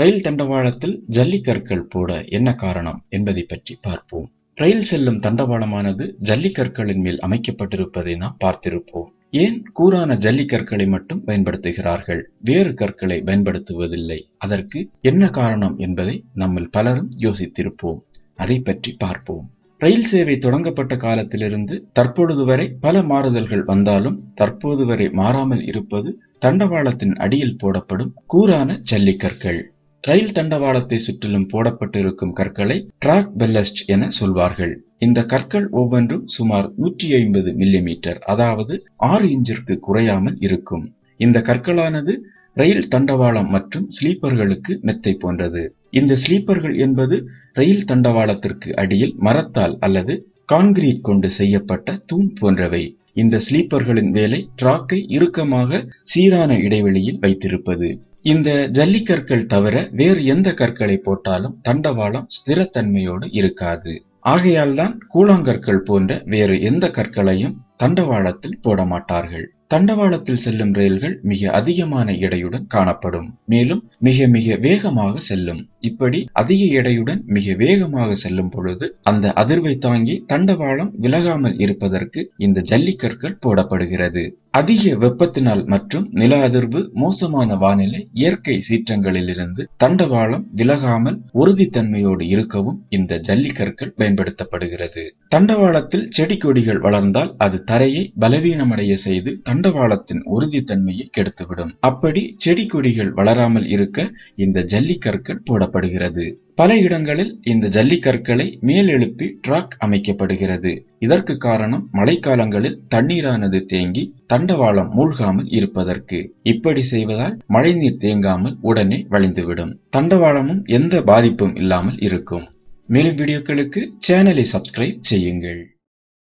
ரயில் தண்டவாளத்தில் ஜல்லிக்கற்கள் போட என்ன காரணம் என்பதை பற்றி பார்ப்போம். ரயில் செல்லும் தண்டவாளமானது ஜல்லிக்கற்களின் மேல் அமைக்கப்பட்டிருப்பதை நாம் பார்த்திருப்போம். ஏன் கூரான ஜல்லிக்கற்களை மட்டும் பயன்படுத்துகிறார்கள்? வேறு கற்களை பயன்படுத்துவதில்லை. அதற்கு என்ன காரணம் என்பதை நம்மில் பலரும் யோசித்திருப்போம். அதை பற்றி பார்ப்போம். ரயில் சேவை தொடங்கப்பட்ட காலத்திலிருந்து தற்பொழுது வரை பல மாறுதல்கள் வந்தாலும் தற்போது வரை மாறாமல் இருப்பது தண்டவாளத்தின் அடியில் போடப்படும் கூரான ஜல்லிக்கற்கள். ரயில் தண்டவாளத்தை சுற்றிலும் போடப்பட்டிருக்கும் கற்களை டிராக் பெல்லஸ்ட் என சொல்வார்கள். இந்த கற்கள் ஒவ்வொன்றும் சுமார் நூற்றி ஐம்பது மில்லிமீட்டர் அதாவது ஆறு இன்ச்சிற்கு குறையாமல் இருக்கும். இந்த கற்களானது ரயில் தண்டவாளம் மற்றும் ஸ்லீப்பர்களுக்கு மெத்தை போன்றது. இந்த ஸ்லீப்பர்கள் என்பது ரயில் தண்டவாளத்திற்கு அடியில் மரத்தால் அல்லது கான்கிரீட் கொண்டு செய்யப்பட்ட தூண் போன்றவை. இந்த ஸ்லீப்பர்களின் வேலை டிராக்கை இறுக்கமாக சீரான இடைவெளியில் வைத்திருப்பது. இந்த ஜல்லிக்கற்கள் தவிர வேறு எந்த கற்களை போட்டாலும் தண்டவாளம் ஸ்திரத்தன்மையோடு இருக்காது. ஆகையால்தான் கூழாங்கற்கள் போன்ற வேறு எந்த கற்களையும் தண்டவாளத்தில் போட மாட்டார்கள் தண்டவாளத்தில் செல்லும் ரயில்கள் மிக அதிகமான எடையுடன் காணப்படும். மேலும் மிக மிக வேகமாக செல்லும். இப்படி அதிக எடையுடன் மிக வேகமாக செல்லும் பொழுது அந்த அதிர்வை தாங்கி தண்டவாளம் விலகாமல் இருப்பதற்கு இந்த ஜல்லிக்கற்கள் போடப்படுகிறது. அதிக வெப்பத்தினால் மற்றும் நில அதிர்வு மோசமான வானிலை இயற்கை சீற்றங்களிலிருந்து தண்டவாளம் விலகாமல் உறுதித்தன்மையோடு இருக்கவும் இந்த ஜல்லிக்கற்கள் பயன்படுத்தப்படுகிறது. தண்டவாளத்தில் செடி கொடிகள் வளர்ந்தால் அது தரையை பலவீனமடைய செய்து தண்டவாளத்தின் உறுதித்தன்மையை கெடுத்துவிடும். அப்படி செடி கொடிகள் வளராமல் இருக்க இந்த ஜல்லிக்கற்கள் போடப்படுகிறது. பல இடங்களில் இந்த ஜல்லிக்கற்களை மேலெழுப்பி டிராக் அமைக்கப்படுகிறது. இதற்கு காரணம் மழைக்காலங்களில் தண்ணீரானது தேங்கி தண்டவாளம் மூழ்காமல் இருப்பதற்கு. இப்படி செய்வதால் மழைநீர் தேங்காமல் உடனே வழிந்துவிடும். தண்டவாளமும் எந்த பாதிப்பும் இல்லாமல் இருக்கும். மேலும் வீடியோக்களுக்கு சேனலை சப்ஸ்கிரைப் செய்யுங்கள்.